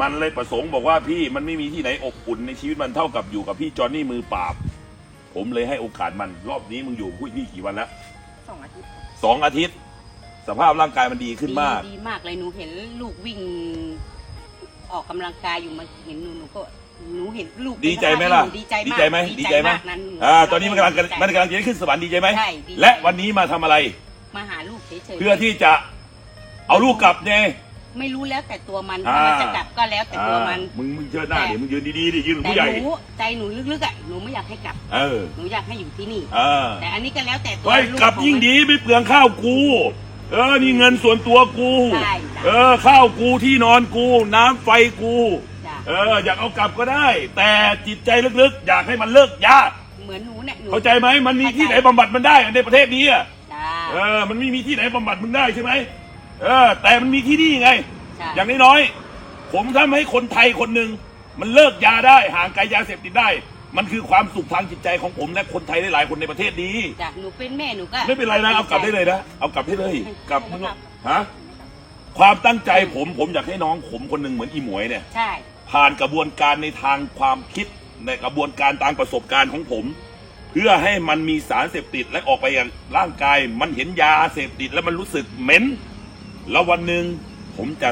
มันเลยประสงค์บอกว่าพี่มันไม่มีที่ไหนอบอุ่นในชีวิตมันเท่ากับอยู่กับพี่จอห์นนี่มือปราบ ผมเลยให้โอกาสมันรอบนี้มึงอยู่กับพี่กี่วันแล้วสองอาทิตย์สองอาทิตย์ สภาพร่างกายมันดีขึ้นมาก ดีดีมากเลยหนูเห็นลูกวิ่ง ออกกำลังกายอยู่มาเห็นหนูหนูก็หนูเห็นลูกดีใจไหมล่ะหนูดีใจมากดีใจไหมดีใจไหมากนั้นอ่าตอนนี้มันกำลังมันกำลังจะได้ขึ้นสวรรค์ดีใจไหมใช่ดีใจและวันนี้มาทำอะไร มาหาลูกเฉยๆเพื่อที่จะเอาลูกกลับไง ไม่รู้แล้วแต่ตัวมันอ่าถ้ามันจะกลับก็แล้วแต่ตัวมันอ่ามึงมึงเชิดหน้าดิมึงยืนดีๆดิยืนเป็นแต่ผู้ใหญ่หนูใจหนูลึกๆอะหนูไม่อยากให้กลับเออหนูอยากให้อยู่ที่นี่เออแต่อันนี้ก็แล้วแต่ตัวเฮ้ยลูกลับของยิ่งมันดีไม่เปลืองข้าวกู เออนี่เงินส่วนตัวกูใช่จ้ะเออข้าวกูที่นอนกู น้ำไฟกูจ้ะเออ อยากเอากลับก็ได้ แต่จิตใจลึกๆ อยากให้มันเลิกยาเหมือนหนูเนี่ยหนูเข้าใจไหมมันมีที่ไหนบำบัดมันได้ในประเทศนี้อะจ้าเออ มันไม่มีที่ไหนบำบัดมึงได้ใช่ไหม เออ แต่มันมีที่นี่ไง ใช่ อย่างน้อยๆผมทำให้คนไทยคนหนึ่งมันเลิกยาได้ห่างไกลยาเสพติดได้ มันคือความสุขทางจิตใจของผมและคนไทยหลายๆคนในประเทศนี้ จ้ะหนูเป็นแม่หนูก็ ไม่เป็นไรนะเอากลับได้เลยนะเอากลับได้เลยกลับไม่มึงกลับฮะความตั้งใจผมผมอยากให้น้องผมคนหนึ่งเหมือนอีหมวยเนี่ย ใช่ ผ่านกระบวนการในทางความคิดในกระบวนการตามประสบการณ์ของผม เพื่อให้มันมีสารเสพติดและออกไปอย่างร่างกาย มันเห็นยาเสพติดแล้วมันรู้สึกเหม็น แล้ววันหนึ่งผมจะ